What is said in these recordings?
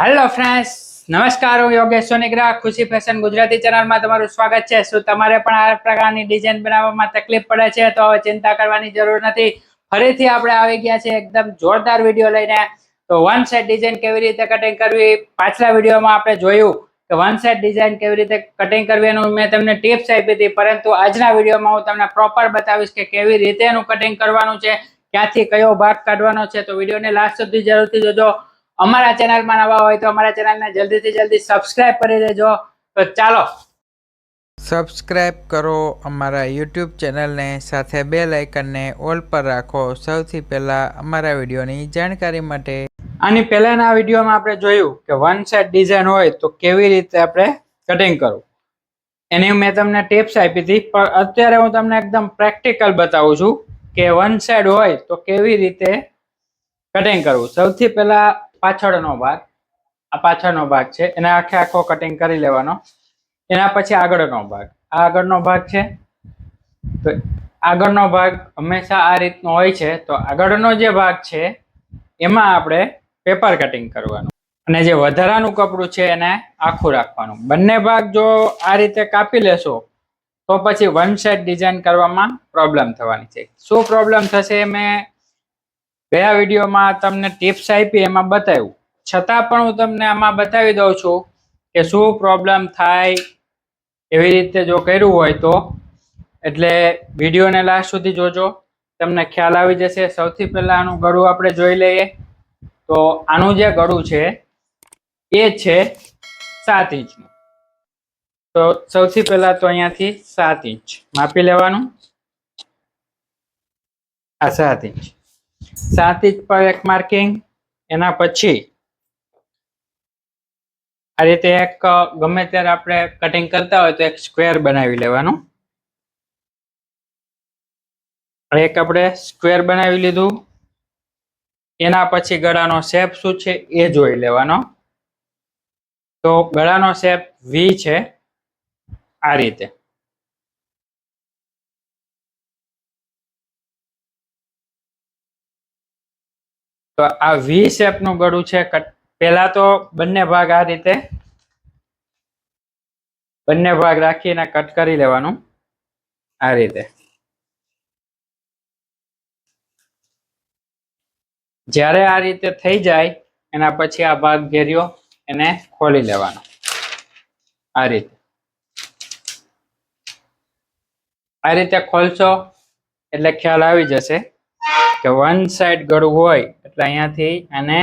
Hello friends નમસ્કાર, હું યોગેશ સોનીગ્રા, ખુશી ફેશન ગુજરાતી ચેનલમાં તમારું સ્વાગત છે. શું તમારે પણ આ પ્રકારની ડિઝાઇન બનાવવામાં તકલીફ પડે છે, તો હવે ચિંતા કરવાની જરૂર નથી. ફરીથી આપણે આવી ગયા છે એકદમ જોરદાર વીડિયો લઈને. તો વન સાઇડ ડિઝાઇન કેવી રીતે કટિંગ કરવી? પાછલા વિડીયોમાં આપણે જોયું કે વન સાઇડ ડિઝાઇન કેવી રીતે કટિંગ કરવી એનું મેં તમને ટિપ્સ આપી હતી. પરંતુ આજના વિડીયોમાં હું તમને પ્રોપર બતાવીશ કે કેવી રીતે એનું કટિંગ કરવાનું છે, ક્યાંથી કયો ભાગ કાઢવાનો છે. તો વિડીયોને લાસ્ટ સુધી જરૂરથી જોજો. અમારા ચેનલમાં નવા હોય તો અમારા ચેનલને જલ્દીથી જલ્દી સબસ્ક્રાઇબ કરી દેજો. તો ચાલો. સબસ્ક્રાઇબ કરો અમારા યુટ્યુબ ચેનલને સાથે બે લાઇકનને ઓલ પર રાખો. સૌથી પહેલાં અમારા વિડીયોની જાણકારી માટે આની પહેલાંના વિડીયોમાં આપણે જોયું કે વન સેટ ડિઝાઇન હોય તો કેવી રીતે આપણે કટિંગ કરવું. એની મેં તમને ટિપ્સ આપી હતી પણ અત્યારે હું તમને એકદમ પ્રેક્ટિકલ બતાવું છું કે વન સાઈડ હોય તો કેવી રીતે કટિંગ કરવું. સૌથી પહેલા પાછળનો ભાગ, આ પાછળનો ભાગ છે. એને આખે આખો કટિંગ કરી લેવાનો. એના પછી આગળનો ભાગ. આ આગળનો ભાગ છે. તો આગળનો ભાગ હંમેશા આ રીતનો હોય છે. તો આગળનો જે ભાગ છે, એમાં આપણે પેપર કટિંગ કરવાનું. અને જે વધારાનું કપડું છે, એને આખું રાખવાનું. બંને ભાગ જો આ રીતે કાપી લેશો, તો પછી વન સાઈડ ડિઝાઇન કરવામાં પ્રોબ્લેમ થવાની છે. શું પ્રોબ્લેમ થશે, મેં ગયા વિડીયોમાં તમને ટિપ્સ આપી, એમાં બતાવ્યું. છતાં પણ હું તમને આમાં બતાવી દઉં છું કે શું પ્રોબ્લેમ થાય એવી રીતે જો કર્યું હોય તો. એટલે વિડીયોને લાસ્ટ સુધી જોજો. તમને ખ્યાલ આવી જશે. સૌથી પહેલાં આનું ગળું આપણે જોઈ લઈએ. તો આનું જે ગળું છે, એ છે સાત ઇંચનું તો સૌથી પહેલાં તો અહીંયાથી સાત ઇંચ. માપી લેવાનું. આ સાત ઇંચ. સાત ઇંચ પર એક માર્કિંગ એના પછી આ રીતે એક ગમે ત્યારે આપણે કટિંગ કરતા હોય તો એક સ્ક્વેર બનાવી લેવાનું. એક આપણે સ્ક્વેર બનાવી લીધું. એના પછી ગળાનો શેપ શું છે એ જોઈ લેવાનો. તો ગળાનો શેપ વી છે આ રીતે. તો આ વી શેપનું ગળું છે. પહેલા તો બંને ભાગ આ રીતે, બંને ભાગ રાખીને કટ કરી લેવાનું. આ રીતે. જ્યારે આ રીતે થઈ જાય, એના પછી આ ભાગ ઘેર્યો, એને ખોલી લેવાનો. આ રીતે. આ રીતે ખોલશો, એટલે ખ્યાલ આવી જશે કે વન સાઈડ ગળું હોય અહીંયાથી અને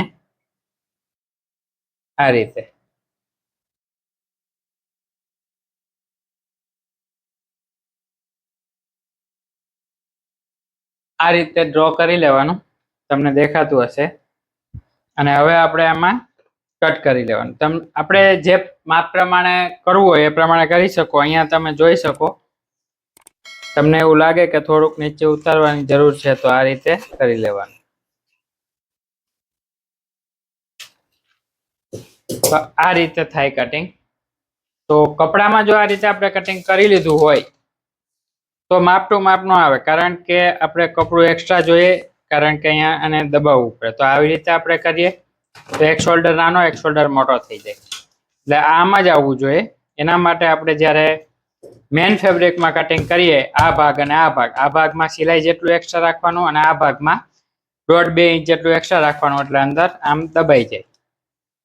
આ રીતે. આ રીતે ડ્રો કરી લેવાનું. તમને દેખાતું હશે. અને હવે આપણે આમાં કટ કરી લેવાનું. તમ, આપણે જે માપ પ્રમાણે કરવું હોય એ પ્રમાણે કરી શકો. અહીંયા તમે જોઈ શકો. તમને એવું લાગે કે થોડુંક નીચે ઉતારવાની જરૂર છે, તો આ રીતે કરી લેવાનું. તો આ રીતે થાય કટિંગ તો કપડામાં જો આ રીતે આપણે કટિંગ કરી લીધું હોય, તો માપ ટુ માપ નો આવે, કારણ કે આપણે કપડું એક્સ્ટ્રા જોઈએ, કારણ કે અહીંયા આને દબાવવું પડે. તો આવી રીતે આપણે કરીએ, તો એક શોલ્ડર નાનો, એક શોલ્ડર મોટો થઈ જાય. એટલે આમાં જ આવવું જોઈએ. એના માટે આપણે જ્યારે મેન ફેબ્રિકમાં કટિંગ કરીએ, આ ભાગ અને આ ભાગ, આ ભાગમાં સિલાઈ જેટલું એક્સ્ટ્રા રાખવાનું અને આ ભાગમાં દોઢ બે ઇંચ જેટલું એક્સ્ટ્રા રાખવાનું, એટલે અંદર આમ દબાઈ જાય.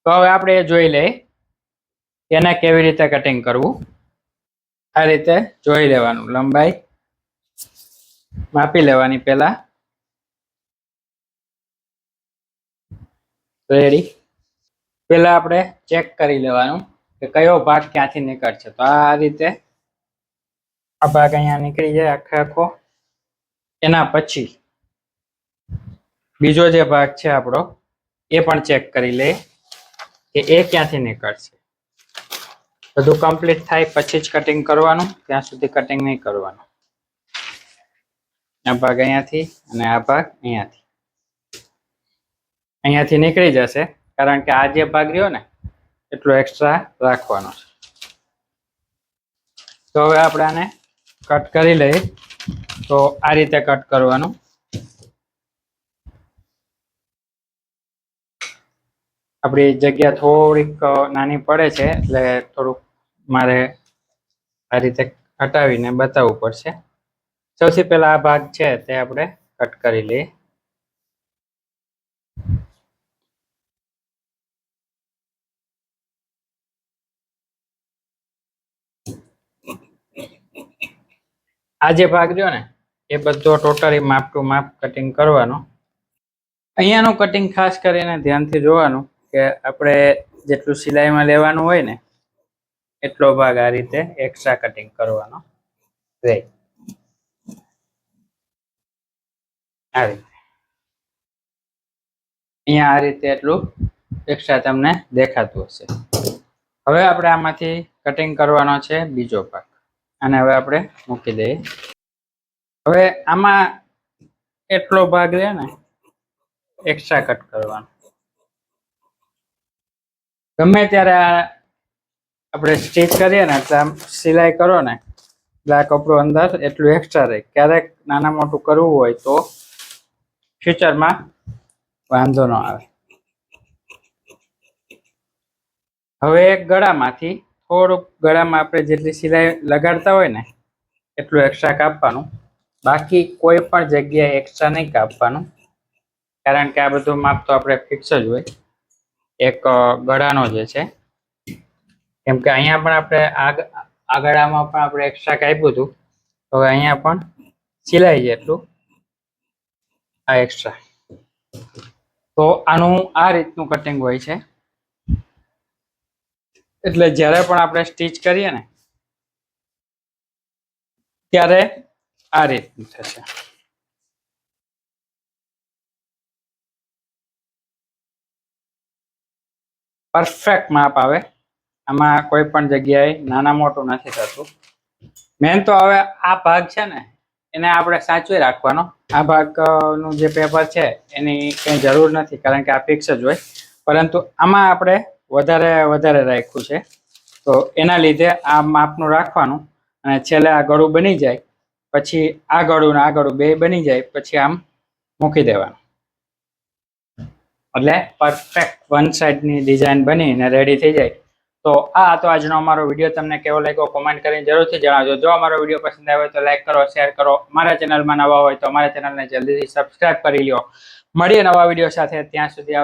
તો હવે આપણે એ જોઈ લઈએ એને કેવી રીતે કટિંગ કરવું. આ રીતે જોઈ લેવાનું. લંબાઈ માપી લેવાની પહેલા. રેડી પહેલા આપણે ચેક કરી લેવાનું કે કયો ભાગ ક્યાંથી નીકળશે. તો આ રીતે આ ભાગ અહીંયા નીકળી જાય આખે આખો. એના પછી બીજો જે ભાગ છે આપણો, એ પણ ચેક કરી લે કે એ ક્યાંથી નીકળશે? બધું કમ્પ્લીટ થાય પછી જ કટિંગ કરવાનું, ત્યાં સુધી કટિંગ નહીં કરવાનું. આ ભાગ અહીંયાથી અને આ ભાગ અહીંયાથી. અહીંયાથી નીકળી જશે, કારણ કે આ જે ભાગ રહ્યો ને, એટલો એક્સ્ટ્રા રાખવાનો છે. તો હવે આપણે આને કટ કરી લઈએ. તો આ રીતે કટ કરવાનું. આપણી જગ્યા થોડીક નાની પડે છે, એટલે થોડુંક મારે આ રીતે હટાવીને બતાવવું પડશે. સૌથી પહેલા આ ભાગ છે તે આપણે કટ કરી લઈએ. આ જે ભાગ જો ને, એ બધો ટોટલી માપ ટુ માપ કટિંગ કરવાનો. અહીંયાનું કટિંગ ખાસ કરીને ધ્યાનથી જોવાનું. કે આપણે જેટલું સિલાઈમાં લેવાનું હોય ને એટલો ભાગ આ રીતે એક્સ્ટ્રા કટિંગ કરવાનો. રહે આ રીતે. અહીંયા આ રીતે એટલું એક્સ્ટ્રા તમને દેખાતું હશે. હવે આપણે આમાંથી કટિંગ કરવાનો છે બીજો ભાગ. અને હવે આપણે મૂકી દઈએ. હવે આમાં એટલો ભાગ રહે ને એક્સ્ટ્રા કટ કરવાનો. ગમે ત્યારે આપણે સ્ટીચ કરીએ ને એટલે આમ સિલાઈ કરો ને એટલે કપડું અંદર, એટલું એક્સ્ટ્રા રહે. ક્યારેક નાના મોટું કરવું હોય તો ફ્યુચરમાં વાંધો ન આવે. હવે એક ગળામાંથી, થોડુંક ગળામાં આપણે જેટલી સિલાઈ લગાડતા હોય ને, એટલું એક્સ્ટ્રા કાપવાનું. બાકી કોઈ પણ જગ્યાએ એક્સ્ટ્રા નહીં કાપવાનું. કારણ કે આ બધું માપ તો આપણે ફિક્સ જ હોય. એક ગળાનો જે છે. કેમ કે અહીંયા પણ આપણે આ ગળામાં પણ આપણે એક્સ્ટ્રા કાપ્યું હતું. તો અહીંયા પણ સિલાઈ જેટલું આ એક્સ્ટ્રા તો આનું આ રીતનું કટિંગ હોય છે. એટલે જ્યારે પણ આપણે સ્ટીચ કરીએ ને, ત્યારે આ રીતનું થશે. પરફેક્ટ માપ આવે. આમાં કોઈ પણ જગ્યાએ નાના મોટું નથી થતું. મેન તો હવે આ ભાગ છે ને, એને આપણે સાચવી રાખવાનો. આ ભાગનું જે પેપર છે, એની કંઈ જરૂર નથી, કારણ કે આ ફિક્સ જ હોય. પરંતુ આમાં આપણે વધારે વધારે રાખ્યું છે. તો એના લીધે આ માપનું રાખવાનું અને છેલ્લે આ ગળું બની જાય. પછી આ ગળું ને આ ગળું બે બની જાય. પછી આમ મૂકી દેવાનું. એટલે પરફેક્ટ વન સાઈડની ડિઝાઇન બનીને રેડી થઈ જાય. તો આ હતો આજનો અમારો વીડિયો તમને કેવો લાગ્યો કોમેન્ટ કરીને જરૂરથી જણાવજો. જો અમારો વીડિયો પસંદ આવ્યો તો લાઇક કરો શેર કરો. અમારા ચેનલમાં નવા હોય તો અમારા ચેનલને જલ્દીથી સબસ્ક્રાઇબ કરી લ્યો. મળીએ નવા વીડિયો સાથે. ત્યાં સુધી આવજો.